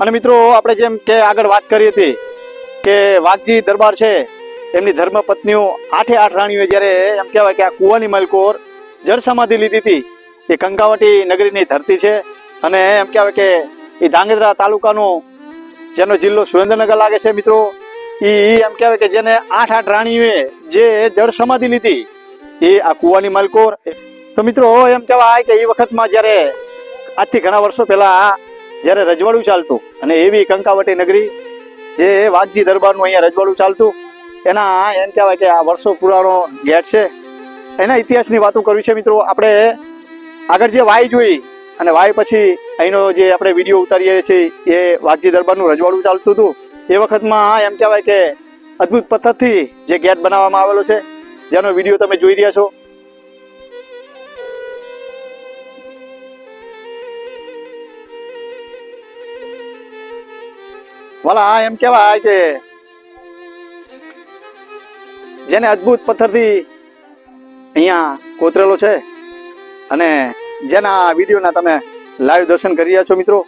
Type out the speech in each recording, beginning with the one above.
અને મિત્રો, આપણે જેમ કે આગળ વાત કરી હતી કે વાઘજી દરબાર છે, એમની ધર્મ પત્નીઓ આઠે આઠ રાણીઓએ જ્યારે એમ કહેવાય કે આ કુવાની મલકોર જળ સમાધિ લીધી હતી, એ કંકાવટી નગરીની ધરતી છે. અને એમ કહેવાય કે એ ધાંગધ્રા તાલુકાનો જેનો જિલ્લો સુરેન્દ્રનગર લાગે છે મિત્રો એ એમ કહેવાય કે જેને આઠ આઠ રાણીઓએ જે જળ સમાધિ લીધી, એ આ કુવાની મલકોર. તો મિત્રો, એમ કહેવાય કે એ વખતમાં જ્યારે આજથી ઘણા વર્ષો પહેલા જ્યારે રજવાડું ચાલતું અને એવી કંકાવટી નગરી જે વાઘજી દરબારનું અહીંયા રજવાડું ચાલતું, એના એમ કહેવાય કે આ વર્ષો પુરાણો ગેટ છે. એના ઇતિહાસની વાતો કરવી છે મિત્રો, આપણે આગળ જે વાય જોઈ અને વાય પછી અહીંનો જે આપણે વીડિયો ઉતારીએ છીએ, એ વાઘજી દરબારનું રજવાડું ચાલતું હતું. એ વખતમાં એમ કહેવાય કે અદ્ભુત પથ્થરથી જે ગેટ બનાવવામાં આવેલો છે, જેનો વીડિયો તમે જોઈ રહ્યા છો. વાલા એમ કેવા કે જેને અદ્ભુત પથ્થરથી અહીંયા કોતરેલો છે અને જેના વિડીયોના તમે લાઈવ દર્શન કરી રહ્યા છો મિત્રો.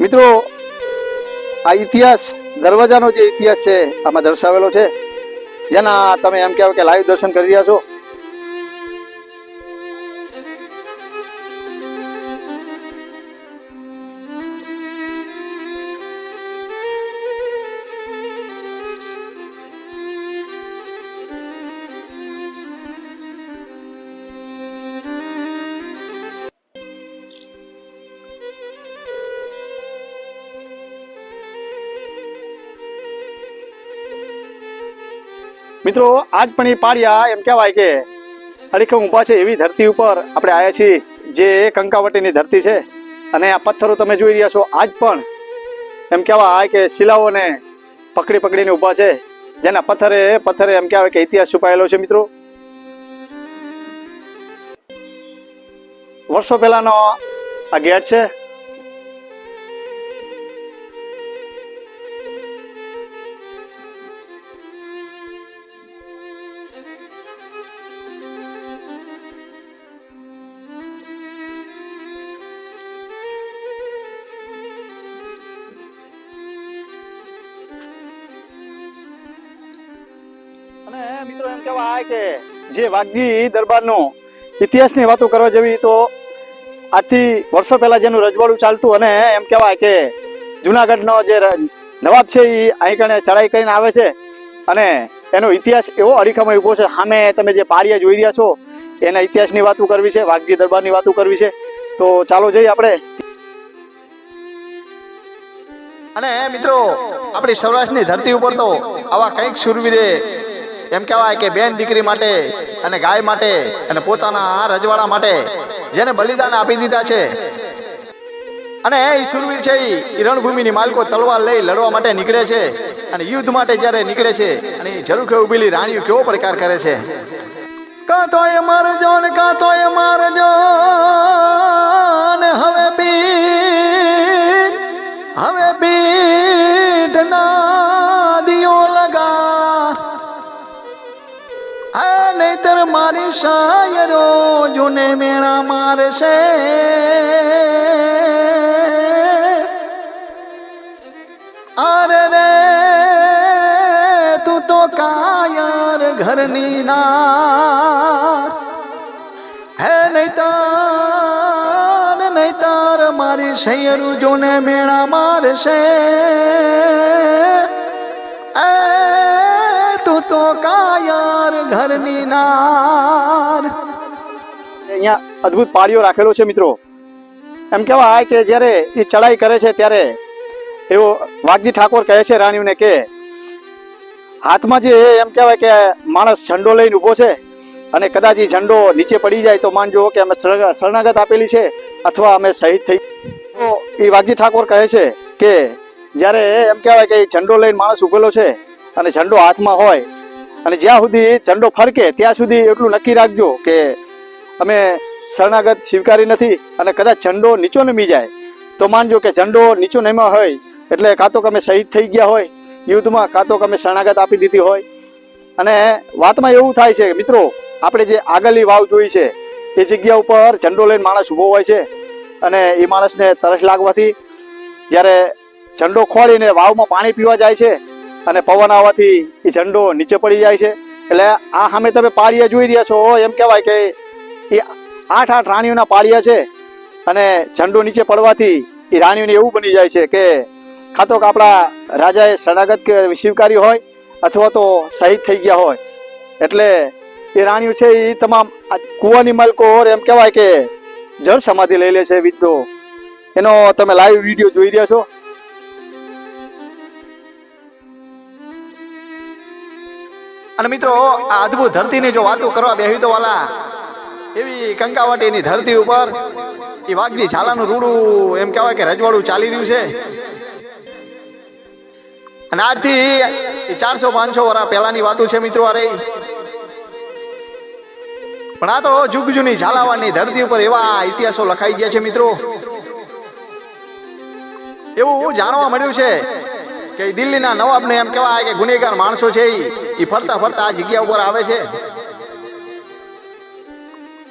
મિત્રો, આ ઇતિહાસ, દરવાજાનો જે ઇતિહાસ છે, આમાં દર્શાવેલો છે. જેના તમે એમ કહેવાય કે લાઈવ દર્શન કરી રહ્યા છો. મિત્રો, આજ પણ એ પાળિયા એમ કહેવાય કે અડીખમ ઊભા છે એવી ધરતી ઉપર આપણે આવ્યા છીએ, જે કંકાવટીની ધરતી છે. અને આ પથ્થરો તમે જોઈ રહ્યા છો, આજ પણ એમ કહેવાય કે શિલાઓને પકડી પકડીને ઊભા છે. જેના પથ્થરે પથ્થરે એમ કહેવાય કે ઇતિહાસ છુપાયેલો છે મિત્રો. વર્ષો પહેલાનો આ ગેટ છે. મિત્રો, એમ કહેવાય કે જે વાઘજી દરબારનો ઇતિહાસની વાતો કરવા જેવી તો આજથી વર્ષો પહેલા જેનું રજવાડું ચાલતું અને એમ કહેવાય કે જુનાગઢનો જે નવાબ છે એ અહીં કણે ચડાઈ કરીને આવે છે અને એનો ઇતિહાસ એવો અડીખામાં ઊભો છે. સામે તમે જે પાળિયા જોઈ રહ્યા છો, એના ઇતિહાસની વાતો કરવી છે, વાઘજી દરબારની વાતો કરવી છે. તો ચાલો જઈએ આપણે. અને મિત્રો, આપણી સૌરાષ્ટ્રની ધરતી ઉપર તો આવા કંઈક શુરવીરે એમ કહેવાય કે બેન દીકરી માટે અને ગાય માટે અને પોતાના રજવાડા માટે જેને બલિદાન આપી દીધા છે. અને એ સુરવીર છે એ રણભૂમિની માલકો તલવાર લઈ લડવા માટે નીકળે છે અને યુદ્ધ માટે જ્યારે નીકળે છે અને એ જરૂર ઉભેલી રાણીઓ કેવો પ્રકાર કરે છે. કાં તો એ મારજો ને કાં તો એ મારજો મારી શાયરો જૂને મેળા મારશે. અરે રે, તું તો કાયર ઘરની ના હે નહીતર નહીતર મારી શૈયરું જોને મેળા મારશે. એ ઘરની નાર અહીંયા અદ્ભુત પાળીઓ રાખેલો છે મિત્રો. એમ કહેવાય કે જ્યારે એ ચડાઈ કરે છે ત્યારે એવો વાઘજી ઠાકોર કહે છે રાણીઓને કે હાથમાં જે એમ કહેવાય કે માણસ ઝંડો લઈને ઊભો છે અને કદાચ એ ઝંડો નીચે પડી જાય તો માનજો કે અમે શરણાગત આપેલી છે અથવા અમે શહીદ થઈ તો એ વાઘજી ઠાકોર કહે છે કે જ્યારે એમ કહેવાય કે એ ઝંડો લઈને માણસ ઉભેલો છે અને ઝંડો હાથમાં હોય અને જ્યાં સુધી ઝંડો ફરકે, ત્યાં સુધી એટલું નક્કી રાખજો કે અમે શરણાગત સ્વીકારી નથી અને કદાચ ઝંડો નીચો નમી જાય. તો માનજો કે ઝંડો નીચો નમ્યો હોય, એટલે કાં તો અમે શહીદ થઈ ગયા હોય, યુદ્ધમાં કાં તો કે અમે શરણાગત આપી દીધી હોય. અને વાતમાં એવું થાય છે કે મિત્રો, આપણે જે આગળની વાવ જોઈ છે, એ જગ્યા ઉપર ઝંડો લઈને માણસ ઊભો હોય છે. અને એ માણસને તરસ લાગવાથી જ્યારે ઝંડો ખોળીને વાવમાં પાણી પીવા જાય છે અને પવન આવવાથી એ ઝંડો નીચે પડી જાય છે. એટલે આ સામે તમે પાળિયા જોઈ રહ્યા છો. એમ કહેવાય કે એ આઠ આઠ રાણીઓના પાળિયા છે. અને ઝંડો નીચે પડવાથી એ રાણીઓને એવું બની જાય છે કે કાં તો કે આપણા રાજાએ શરણાગત કે સ્વીકાર્યું હોય અથવા તો શહીદ થઈ ગયા હોય. એટલે એ રાણીઓ છે એ તમામ કૂવાની કુવાની મલકોર એમ કહેવાય કે જળ સમાધિ લઈ લે છે વિદ્યો એનો તમે લાઈવ વીડિયો જોઈ રહ્યા છો. અને મિત્રો, આ અદ્ભુત ધરતીની જો વાતો કરવા બેહી તો વાલા, એવી કંકાવટીની ધરતી ઉપર એ વાઘની ઝાલાનું રૂડું એમ કહેવાય કે રજવાડું ચાલી રહ્યું છે. અને આજથી ચારસો પાંચસો વર્ષ પહેલાની વાતો છે મિત્રો અરે પણ આ તો જુગ જૂની ઝાલાવાડની ધરતી ઉપર એવા ઇતિહાસો લખાઈ ગયા છે મિત્રો. એવું જાણવા મળ્યું છે કે દિલ્હીના નવાબને એમ કહેવાય કે ગુનેગાર માણસો છે ઈ. ફરતા ફરતા આ જગ્યા ઉપર આવે છે.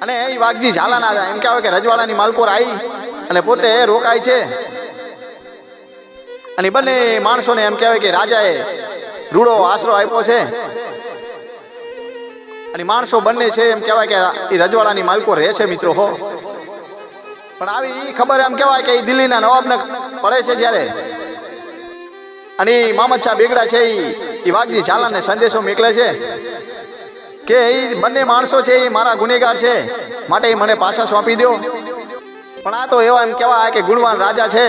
અને એ વાઘજી ઝાલાના એમ કહેવાય કે રજવાડાની માલકોર આવી અને પોતે રોકાય છે. અને બંને માણસોને એમ કહેવાય કે રાજાએ રૂડો આશરો આપ્યો છે. અને માણસો બંને છે એમ કહેવાય કે એ રજવાડાની માલકો રહે છે મિત્રો હો. પણ આવી ખબર એમ કહેવાય કે એ દિલ્હીના નવાબને પડે છે જ્યારે. અને મામચ્છા બેગડા છે એ વાઘની ઝાલાને સંદેશો મોકલે છે કે એ બંને માણસો છે એ મારા ગુનેગાર છે. માટે એ મને પાછા સોંપી દો પણ આ તો એવા એમ કહેવાય કે ગુણવાન રાજા છે.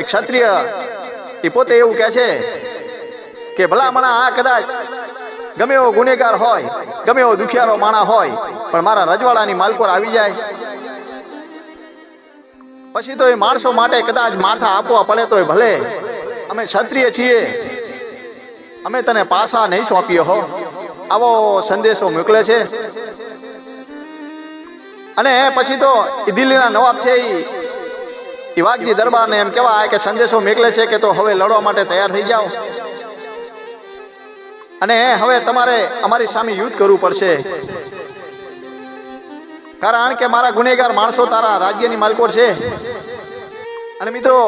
એક ક્ષત્રિય. એ પોતે એવું કહે છે કે ભલા મણા આ કદાચ ગમે એવો ગુનેગાર હોય, ગમે એવો દુખિયારો માણા હોય, પણ મારા રજવાડાની માલકોર આવી જાય. પછી તો એ માણસો માટે કદાચ માથા આપવા પડે તોય ભલે. અમે ક્ષત્રિય છીએ. અમે તને પાછા નહીં સોંપીએ હો. આવો સંદેશો મોકલે છે. અને પછી તો દિલ્હીના નવાબ છે ઈ. વાઘજી દરબારને એમ કહેવાય કે સંદેશો મોકલે છે કે તો હવે લડવા માટે તૈયાર થઈ જાઓ. અને હવે તમારે અમારી સામે યુદ્ધ કરવું પડશે. કારણ કે મારા ગુનેગાર માણસો તારા રાજ્યની માલકોટ છે. અને મિત્રો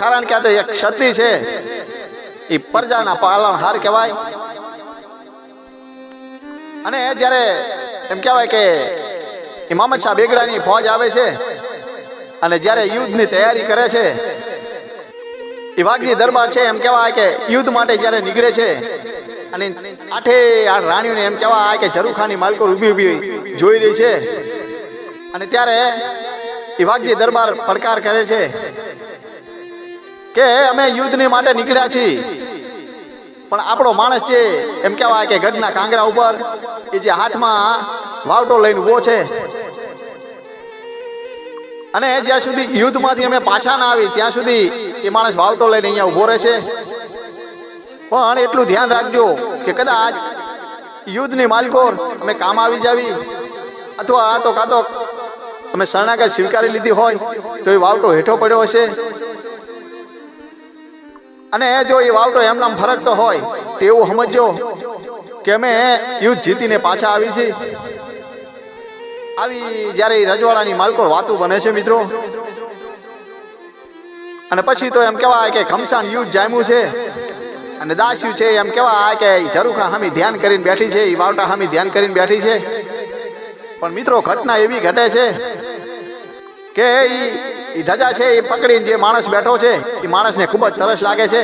કારણ કે આ તો એક ક્ષત્રિય છે. એ પ્રજાના પાલનહાર કહેવાય. અને જ્યારે એમ કહેવાય કે એ મામદ શાહ બેગડાની ફોજ આવે છે, અને જ્યારે યુદ્ધની તૈયારી કરે છે એ વાઘજી દરબાર છે, એમ કહેવાય કે યુદ્ધ માટે જ્યારે નીકળે છે, અને આઠે આ રાણીઓને એમ કહેવાય કે ઝરૂખાની માલકો ઊભી ઊભી જોઈ રહી છે. અને ત્યારે એ વાઘજી દરબાર પડકાર કરે છે. કે અમે યુદ્ધની માટે નીકળ્યા છીએ. પણ આપણો માણસ છે, એમ કહેવાય કે ગઢના કાંગરા ઉપર, એ જે હાથમાં વાવટો લઈને ઊભો છે. અને જ્યાં સુધી યુદ્ધમાંથી અમે પાછા ના આવી ત્યાં સુધી એ માણસ વાવટો લઈને અહીંયા ઊભો રહેશે. પણ એટલું ધ્યાન રાખજો કે કદાચ યુદ્ધની માલકોર અમે કામ આવી જાવી, અથવા તો કાં તો અમે શરણાગત સ્વીકારી લીધી હોય, તો એ વાવટો હેઠો પડ્યો હશે. અને જો એ વાવટો એમનામ ફરકતો હોય, તો સમજો કે અમે યુદ્ધ જીતીને પાછા આવી છીએ. આવી જ્યારે રજવાડાની માલકોર વાતું બને છે મિત્રો. અને પછી તો એમ કહેવાય કે ખમસાન યુદ્ધ જામ્યું છે. અને દાસ્યું છે, એમ કહેવાય કે ઝરૂખા હામી ધ્યાન કરીને બેઠી છે એ વાવટા હામી ધ્યાન કરીને બેઠી છે. પણ મિત્રો, ઘટના એવી ઘટે છે કે ઈ ધજા છે એ પકડીને જે માણસ બેઠો છે એ માણસને ખૂબ જ તરસ લાગે છે.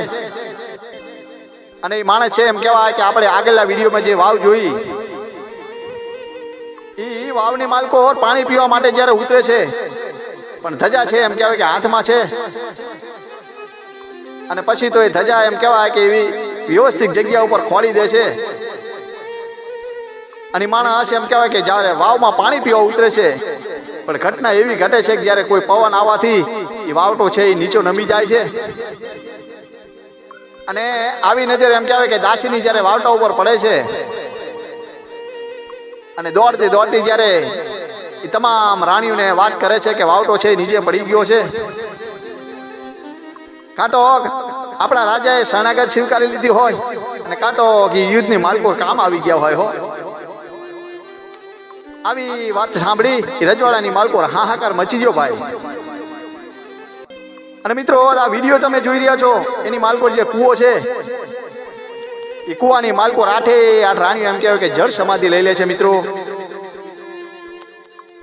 અને એ માણસ છે એમ કહેવાય કે આપણે આગળના વિડીયોમાં જે વાવ જોઈ એ વાવની માલકો પાણી પીવા માટે જ્યારે ઉતરે છે, પણ ધજા છે એમ કહેવાય કે હાથમાં છે. અને પછી તો એ ધજા એમ કહેવાય કે એવી વ્યવસ્થિત જગ્યા ઉપર ખોલી દે છે. અને માણસ એમ કહેવાય કે જ્યારે વાવમાં પાણી પીવા ઉતરે છે, પણ ઘટના એવી ઘટે છે કે જ્યારે કોઈ પવન આવવાથી એ વાવટો છે એ નીચો નમી જાય છે. અને આવી નજર એમ કહેવાય કે દાસીની જ્યારે વાવટા ઉપર પડે છે, અને દોડતી દોડતી જ્યારે એ તમામ રાણીઓને વાત કરે છે કે વાવટો છે નીચે પડી ગયો છે. કાં તો આપણા રાજાએ શરણાગત સ્વીકારી લીધી હોય, અને કાં તો યુદ્ધની માલકો કામ આવી ગયા હોય હો. આવી વાત સાંભળી રજવાડાની માલકો હાહાકાર મચી ગયો ભાઈ. અને મિત્રો, આ વીડિયો તમે જોઈ રહ્યા છો, એની માલકો જે કૂવો છે, એ કૂવાની માલકો આઠે આઠ રાણીઓ એમ કહેવાય કે જળ સમાધિ લઈ લે છે મિત્રો.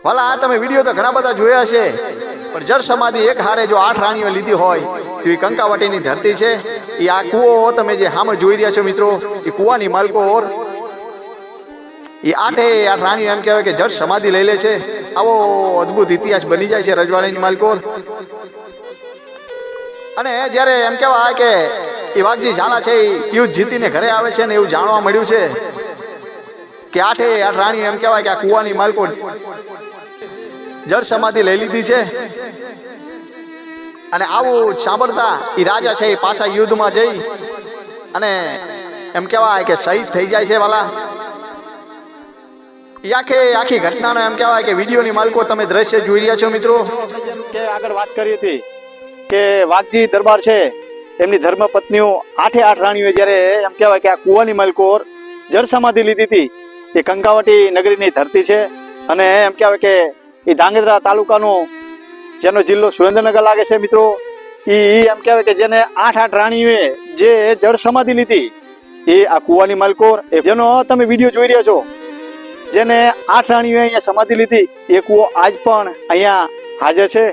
વાલા, આ તમે વીડિયો તો ઘણા બધા જોયા છે, પણ જળ સમાધિ એક હારે જો આઠ રાણીઓ લીધી હોય, તો એ કંકાવટીની ધરતી છે. એ આ કૂવો તમે જે હામે જોઈ રહ્યા છો મિત્રો, એ કૂવાની માલકો એ આઠે આઠ રાણી એમ કહેવાય કે જળ સમાધિ લઈ લે છે. આવો અદ્ભુત ઇતિહાસ બની જાય છે રજવાડાની માલકો અને જ્યારે એમ કહેવાય કે એ વાઘજી ઝાલા છે, એ યુદ્ધ જીતીને ઘરે આવે છે ને એવું જાણવા મળ્યું છે કે આઠે આઠ રાણી એમ કહેવાય કે આ કુવાની માલકો જળ સમાધિ લઈ લીધી છે. અને આવું સાંભળતા એ રાજા છે એ પાછા યુદ્ધમાં જઈ અને એમ કહેવાય કે શહીદ થઈ જાય છે વાલા. એ આખે ઘટનાનો એમ કહેવાય કે વિડીયોની માલકો તમે દ્રશ્ય જોઈ રહ્યા છો, મિત્રો. કે આગળ વાત કરી હતી કે વાઘજી દરબાર છે એમની ધર્મ પત્નીઓ આઠે આઠ રાણીઓ જ્યારે એમ કહેવાય કે આ કુવાની માલકોર જળ સમાધિ લીધી હતી, એ કંકાવટી નગરીની ધરતી છે અને એમ કહેવાય કે એ ધાંગધ્રા તાલુકાનો જેનો જિલ્લો સુરેન્દ્રનગર લાગે છે, મિત્રો એ એમ કહેવાય કે જેને આઠ આઠ રાણીઓએ જે જળ સમાધિ લીધી, એ આ કુવાની માલકોર એ જેનો તમે વીડિયો જોઈ રહ્યા છો જેને આઠ રાણીઓએ અહીંયા સમાધિ લીધી, એ કૂવો આજ પણ અહીંયા હાજર છે.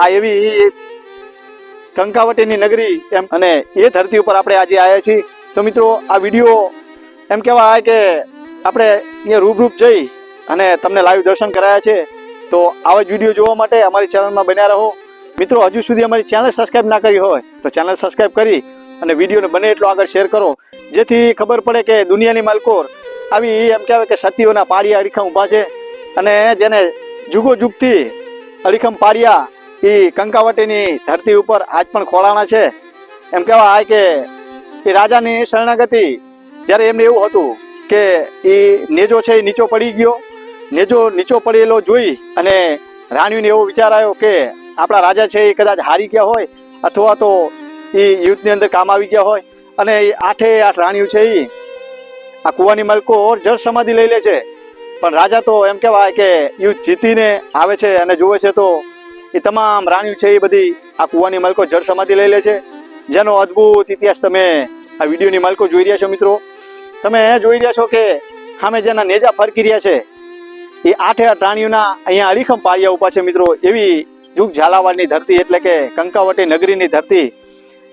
આ એવી કંકાવટીની નગરી એમ અને એ ધરતી ઉપર આપણે આજે આવ્યા છીએ. તો મિત્રો, આ વીડિયો એમ કહેવાય કે આપણે અહીંયા રૂબરૂપ જઈ અને તમને લાઈવ દર્શન કરાયા છે. તો આવા જ વીડિયો જોવા માટે અમારી ચેનલમાં બન્યા રહો. મિત્રો, હજુ સુધી અમારી ચેનલ સબસ્ક્રાઈબ ના કરી હોય, તો ચેનલ સબસ્ક્રાઈબ કરી અને વિડીયોને બને એટલો આગળ શેર કરો. જેથી ખબર પડે કે દુનિયાની માલકોર આવી એમ કહેવાય કે સતીઓના પાળિયા અડીખમ ઊભા છે. અને જેને જુગો જુગથી અડીખમ પાળિયા એ કંકાવટીની ધરતી ઉપર આજ પણ ખોળાણા છે. એમ કહેવાય કે એ રાજાની શરણાગતિ જ્યારે એમને એવું હતું કે એ નેજો છે એ નીચો પડી ગયો. નેજો નીચો પડેલો જોઈ અને રાણીઓને એવો વિચાર આવ્યો કે આપણા રાજા છે એ કદાચ હારી ગયા હોય અથવા તો એ યુદ્ધની અંદર કામ આવી ગયા હોય. અને આઠે આઠ રાણીઓ છે એ આ કુવાની મલકો જળ સમાધિ લઈ લે છે. પણ રાજા તો એમ કહેવાય કે યુદ્ધ જીતીને આવે છે અને જુએ છે તો એ તમામ રાણીઓ છે એ બધી આ કુવાની મલકો જળ સમાધિ લઈ લે છે. જેનો અદ્ભુત ઇતિહાસ તમે આ વિડીયોની મલકો જોઈ રહ્યા છો મિત્રો. તમે જોઈ રહ્યા છો કે સામે જેના નેજા ફરકી રહ્યા છે. એ આઠે આઠ રાણીઓના અહીંયા અડીખમ પાળિયા ઊભા છે મિત્રો. એવી જુગ ઝાલાવાડની ધરતી એટલે કે કંકાવટી નગરીની ધરતી.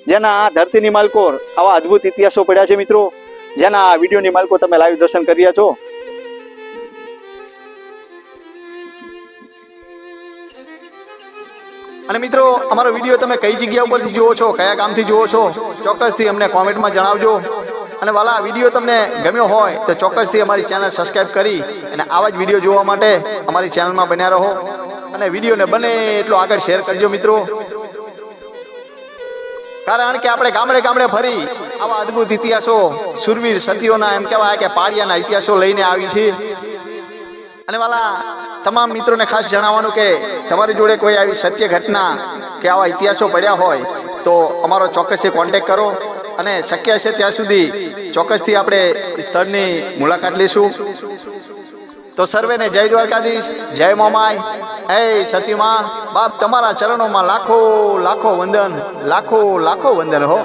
જેના ધરતીની માલકો આવા અદ્ભુત ઇતિહાસો પડ્યા છે મિત્રો. જેના આ વિડીયોની માલકો તમે લાઈવ દર્શન કર્યા છો. અને મિત્રો, અમારો વીડિયો તમે કઈ જગ્યા ઉપરથી જુઓ છો, કયા કામથી જુઓ છો, ચોક્કસથી અમને કોમેન્ટમાં જણાવજો. અને વાલા વીડિયો તમને ગમ્યો હોય, તો ચોક્કસથી અમારી ચેનલ સબસ્ક્રાઇબ કરી અને આવા જ વીડિયો જોવા માટે અમારી ચેનલમાં બન્યા રહો. અને વિડીયોને બને એટલો આગળ શેર કરજો મિત્રો. કારણ કે આપણે ગામડે ગામડે ફરી આવા અદ્ભુત ઇતિહાસો, સુરવીર સતીઓના એમ કહેવાય કે પાળિયાના ઇતિહાસો લઈને આવી છે. અને વાલા, તમામ મિત્રોને ખાસ જણાવવાનું કે તમારી જોડે કોઈ આવી સત્ય ઘટના કે આવા ઇતિહાસો પડ્યા હોય તો અમારો ચોક્કસથી કોન્ટેક્ટ કરો અને શક્ય હશે ત્યાં સુધી ચોક્કસથી આપણે સ્થળની મુલાકાત લઈશું. તો સર્વેને જય દ્વારકાધીશ, જય મોમાય હે સતીમાં બાપ તમારા ચરણોમાં લાખો લાખો વંદન લાખો લાખો વંદન હો.